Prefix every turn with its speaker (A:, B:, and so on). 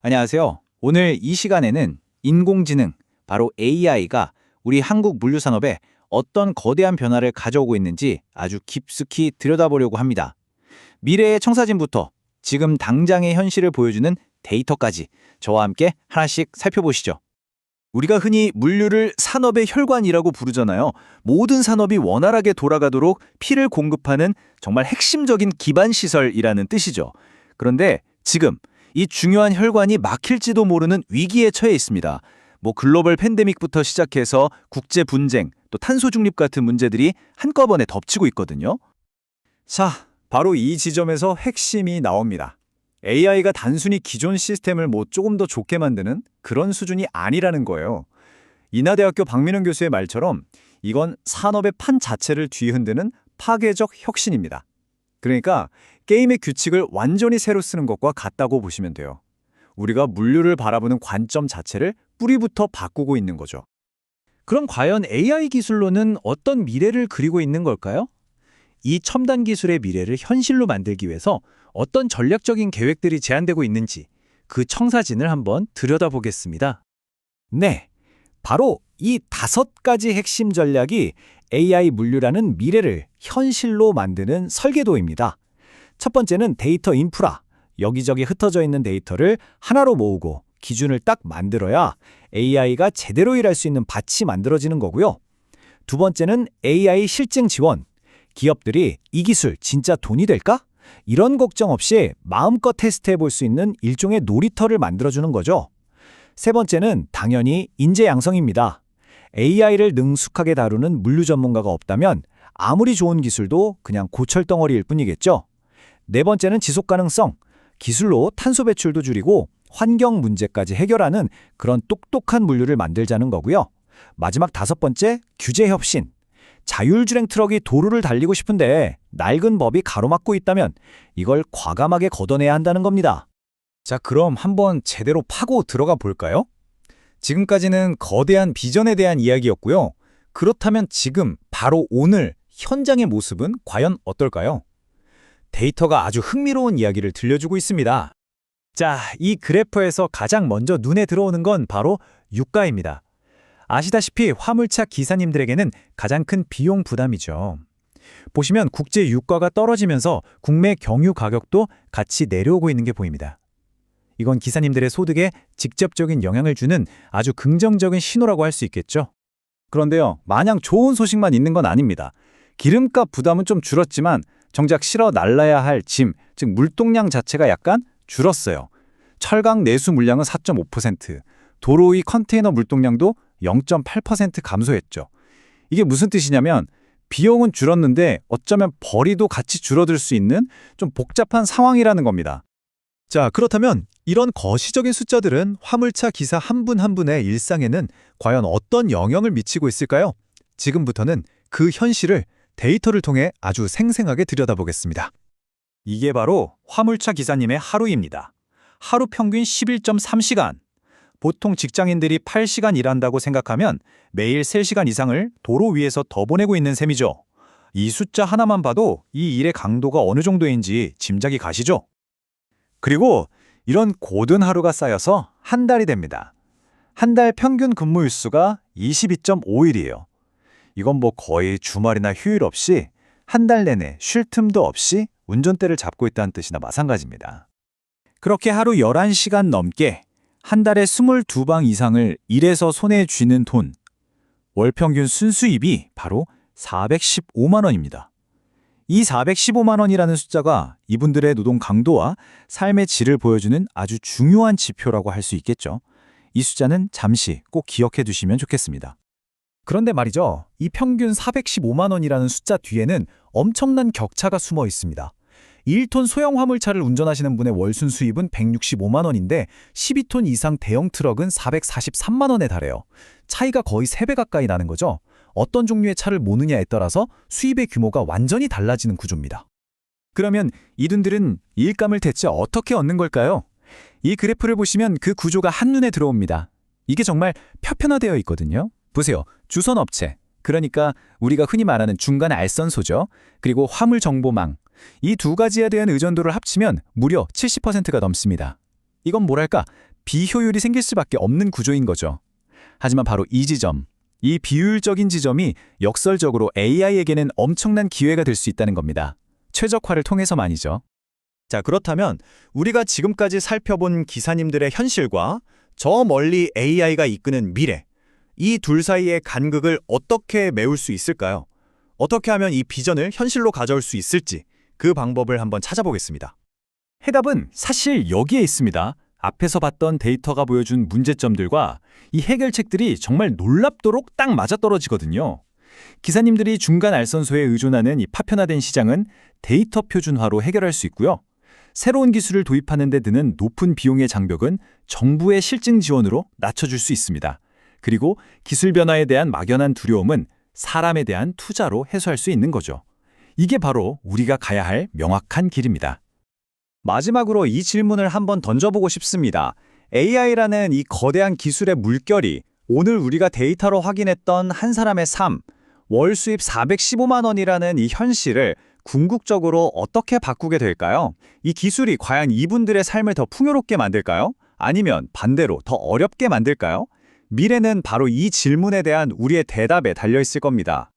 A: 안녕하세요. 오늘 이 시간에는 인공지능, 바로 AI가 우리 한국 물류 산업에 어떤 거대한 변화를 가져오고 있는지 아주 깊숙이 들여다보려고 합니다. 미래의 청사진부터 지금 당장의 현실을 보여주는 데이터까지 저와 함께 하나씩 살펴보시죠. 우리가 흔히 물류를 산업의 혈관이라고 부르잖아요. 모든 산업이 원활하게 돌아가도록 피를 공급하는 정말 핵심적인 기반 시설이라는 뜻이죠. 그런데 지금 이 중요한 혈관이 막힐지도 모르는 위기에 처해 있습니다. 뭐 글로벌 팬데믹부터 시작해서 국제 분쟁, 또 탄소 중립 같은 문제들이 한꺼번에 덮치고 있거든요. 자, 바로 이 지점에서 핵심이 나옵니다. AI가 단순히 기존 시스템을 뭐 조금 더 좋게 만드는 그런 수준이 아니라는 거예요. 인하대학교 박민영 교수의 말처럼 이건 산업의 판 자체를 뒤흔드는 파괴적 혁신입니다. 그러니까 게임의 규칙을 완전히 새로 쓰는 것과 같다고 보시면 돼요. 우리가 물류를 바라보는 관점 자체를 뿌리부터 바꾸고 있는 거죠. 그럼 과연 AI 기술로는 어떤 미래를 그리고 있는 걸까요? 이 첨단 기술의 미래를 현실로 만들기 위해서 어떤 전략적인 계획들이 제안되고 있는지 그 청사진을 한번 들여다보겠습니다. 네, 바로 이 다섯 가지 핵심 전략이 AI 물류라는 미래를 현실로 만드는 설계도입니다. 첫 번째는 데이터 인프라. 여기저기 흩어져 있는 데이터를 하나로 모으고 기준을 딱 만들어야 AI가 제대로 일할 수 있는 밭이 만들어지는 거고요. 두 번째는 AI 실증 지원. 기업들이 이 기술 진짜 돈이 될까? 이런 걱정 없이 마음껏 테스트해 볼 수 있는 일종의 놀이터를 만들어주는 거죠. 세 번째는 당연히 인재 양성입니다. AI를 능숙하게 다루는 물류 전문가가 없다면 아무리 좋은 기술도 그냥 고철 덩어리일 뿐이겠죠. 네 번째는 지속 가능성. 기술로 탄소 배출도 줄이고 환경 문제까지 해결하는 그런 똑똑한 물류를 만들자는 거고요. 마지막 다섯 번째, 규제 혁신. 자율주행 트럭이 도로를 달리고 싶은데 낡은 법이 가로막고 있다면 이걸 과감하게 걷어내야 한다는 겁니다. 자, 그럼 한번 제대로 파고 들어가 볼까요? 지금까지는 거대한 비전에 대한 이야기였고요. 그렇다면 지금 바로 오늘 현장의 모습은 과연 어떨까요? 데이터가 아주 흥미로운 이야기를 들려주고 있습니다. 자, 이 그래프에서 가장 먼저 눈에 들어오는 건 바로 유가입니다. 아시다시피 화물차 기사님들에게는 가장 큰 비용 부담이죠. 보시면 국제 유가가 떨어지면서 국내 경유 가격도 같이 내려오고 있는 게 보입니다. 이건 기사님들의 소득에 직접적인 영향을 주는 아주 긍정적인 신호라고 할 수 있겠죠. 그런데요, 마냥 좋은 소식만 있는 건 아닙니다. 기름값 부담은 좀 줄었지만 정작 실어 날라야 할 짐, 즉 물동량 자체가 약간 줄었어요. 철강 내수 물량은 4.5%, 도로 위 컨테이너 물동량도 0.8% 감소했죠. 이게 무슨 뜻이냐면 비용은 줄었는데 어쩌면 벌이도 같이 줄어들 수 있는 좀 복잡한 상황이라는 겁니다. 자, 그렇다면 이런 거시적인 숫자들은 화물차 기사 한분한 분의 일상에는 과연 어떤 영향을 미치고 있을까요? 지금부터는 그 현실을 데이터를 통해 아주 생생하게 들여다보겠습니다. 이게 바로 화물차 기사님의 하루입니다. 하루 평균 11.3시간. 보통 직장인들이 8시간 일한다고 생각하면 매일 3시간 이상을 도로 위에서 더 보내고 있는 셈이죠. 이 숫자 하나만 봐도 이 일의 강도가 어느 정도인지 짐작이 가시죠? 그리고 이런 고든 하루가 쌓여서 한 달이 됩니다. 한 달 평균 근무 일수가 22.5일이에요. 이건 뭐 거의 주말이나 휴일 없이 한 달 내내 쉴 틈도 없이 운전대를 잡고 있다는 뜻이나 마찬가지입니다. 그렇게 하루 11시간 넘게 한 달에 22방 이상을 일해서 손에 쥐는 돈, 월 평균 순수입이 바로 415만 원입니다. 이 415만 원이라는 숫자가 이분들의 노동 강도와 삶의 질을 보여주는 아주 중요한 지표라고 할 수 있겠죠. 이 숫자는 잠시 꼭 기억해 두시면 좋겠습니다. 그런데 말이죠. 이 평균 415만 원이라는 숫자 뒤에는 엄청난 격차가 숨어 있습니다. 1톤 소형 화물차를 운전하시는 분의 월순 수입은 165만 원인데 12톤 이상 대형 트럭은 443만 원에 달해요. 차이가 거의 3배 가까이 나는 거죠. 어떤 종류의 차를 모느냐에 따라서 수입의 규모가 완전히 달라지는 구조입니다. 그러면 이분들은 일감을 대체 어떻게 얻는 걸까요? 이 그래프를 보시면 그 구조가 한눈에 들어옵니다. 이게 정말 표편화되어 있거든요. 보세요. 주선업체, 그러니까 우리가 흔히 말하는 중간 알선소죠. 그리고 화물 정보망. 이 두 가지에 대한 의존도를 합치면 무려 70%가 넘습니다. 이건 뭐랄까
B: 비효율이 생길 수밖에 없는 구조인 거죠. 하지만 바로 이 지점, 이 비효율적인 지점이 역설적으로 AI에게는 엄청난 기회가 될 수 있다는 겁니다. 최적화를 통해서만이죠.
C: 자, 그렇다면 우리가 지금까지 살펴본 기사님들의 현실과 저 멀리 AI가 이끄는 미래, 이 둘 사이의 간극을 어떻게 메울 수 있을까요? 어떻게 하면 이 비전을 현실로 가져올 수 있을지 그 방법을 한번 찾아보겠습니다.
B: 해답은 사실 여기에 있습니다. 앞에서 봤던 데이터가 보여준 문제점들과 이 해결책들이 정말 놀랍도록 딱 맞아떨어지거든요. 기사님들이 중간 알선소에 의존하는 이 파편화된 시장은 데이터 표준화로 해결할 수 있고요. 새로운 기술을 도입하는 데 드는 높은 비용의 장벽은 정부의 실증 지원으로 낮춰줄 수 있습니다. 그리고 기술 변화에 대한 막연한 두려움은 사람에 대한 투자로 해소할 수 있는 거죠. 이게 바로 우리가 가야 할 명확한 길입니다.
C: 마지막으로 이 질문을 한번 던져보고 싶습니다. AI라는 이 거대한 기술의 물결이 오늘 우리가 데이터로 확인했던 한 사람의 삶, 월 수입 415만 원이라는 이 현실을 궁극적으로 어떻게 바꾸게 될까요? 이 기술이 과연 이분들의 삶을 더 풍요롭게 만들까요? 아니면 반대로 더 어렵게 만들까요? 미래는 바로 이 질문에 대한 우리의 대답에 달려 있을 겁니다.